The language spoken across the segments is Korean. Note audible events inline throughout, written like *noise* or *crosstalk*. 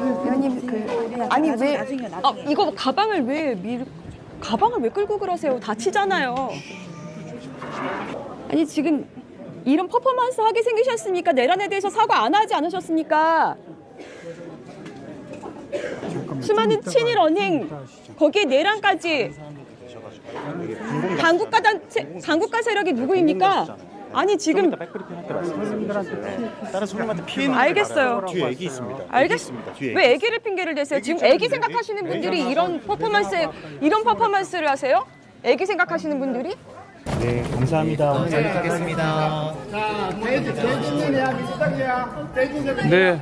의원님 그 아니 왜 아, 이거 가방을 왜 밀, 가방을 왜 끌고 그러세요? 다치잖아요. 아니 지금 이런 퍼포먼스 하게 생기셨습니까? 내란에 대해서 사과 안 하지 않으셨습니까? 수많은 친일 언행 거기에 내란까지 반국가 단체 반국가 세력이 누구입니까? 아니 지금 할때 말씀드렸어요. 다른 손님한테 피해 알겠어요. 뒤에 애기 있습니다. 애기 알겠 있습니다. 뒤에 왜 아기를 핑계를 대세요? 지금 아기 생각하시는 분들이 이런 퍼포먼스 이런 퍼포먼스를 하세요? 아기 생각하시는 분들이? 네, 감사합니다. 하겠습니다. 네.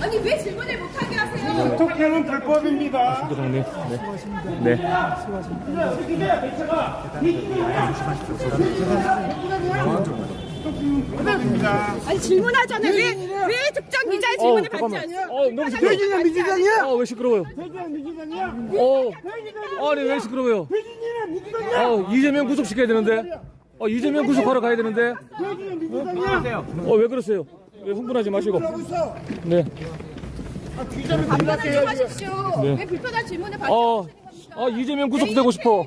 아니 왜 질문을 못하게 하세요? 특혜는 불법입니다. 부장님. 네. 네. 아니 질문하잖아요. 왜, 왜 특정 기자의 질문을 받지 않냐? 어, 너무 시끄러워. 대진이는 민주당이야. 어, 왜 시끄러워요? 대진이는 민주당이야. 어, 아니, 왜 시끄러워요? 대진이는 민주당이야. 어, 이재명 구속시켜야 되는데. 어, 이재명 구속하러 가야 되는데. 대진이는 민주당이야. 어, 왜 그러세요? 왜 흥분하지 마시고. 네. 불편하게 하십시오. 네. 왜 불편한 질문에 어, 반응하시는 겁니까? 아, 이재명 구속되고 네, 싶어.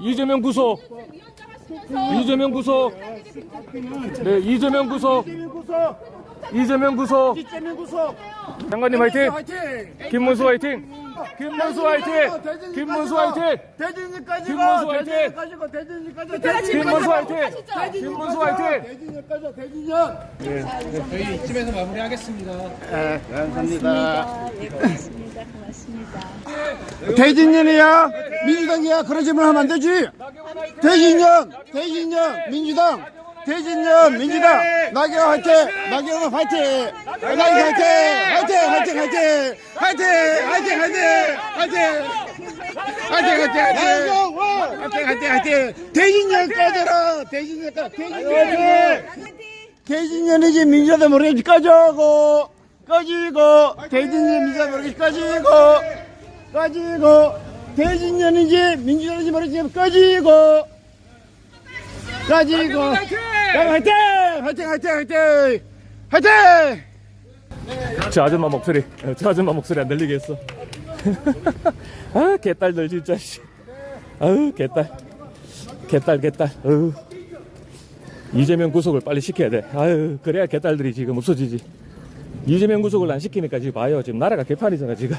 이재명 구속. 민주노총 위원장 이재명 구속. 네, 이재명 구속. 이재명 구속. 이재명 구속. 이재명 구속. 장관님 화이팅. 화이팅. 김문수 화이팅. 김문수 화이팅. 김문수 화이팅. 대진이까지 김문수 가. 화이팅! 대진이까지 가. 대진이까지. 김문수 화이팅. 김문수 화이팅. 대진이까지. 대진년. 대진년이야 민주당이야 그런 질문 하면 안 되지 대진년 대진년 민주당 대진년 민주당 나경원 화이팅 나경원 화이팅 나경원 화이팅 화이팅 화이팅 화이팅 화이팅 화이팅 화이팅 화이팅 화이팅 화이팅 화이팅 화이팅 화이팅 대진년 꺼져라 대진년 꺼 대진년 대진년이지 민주당 모르겠지 꺼져고 꺼지고 대진년 민주당 모르겠지 꺼지고 꺼지고 대진년인지 민주당인지 모르겠지만 꺼지고 꺼지고 화이팅 화이팅 화이팅 화이팅 화이팅 화이팅 저 아줌마 목소리, 어, 저 아줌마 목소리 안 들리게 했어. *laughs* 아, 개딸들 진짜. 씨. 아유, 개딸. 개딸, 개딸. 아유. 이재명 구속을 빨리 시켜야 돼. 아유, 그래야 개딸들이 지금 없어지지. 이재명 구속을 안 시키니까 지금 봐요. 지금 나라가 개판이잖아, 지금.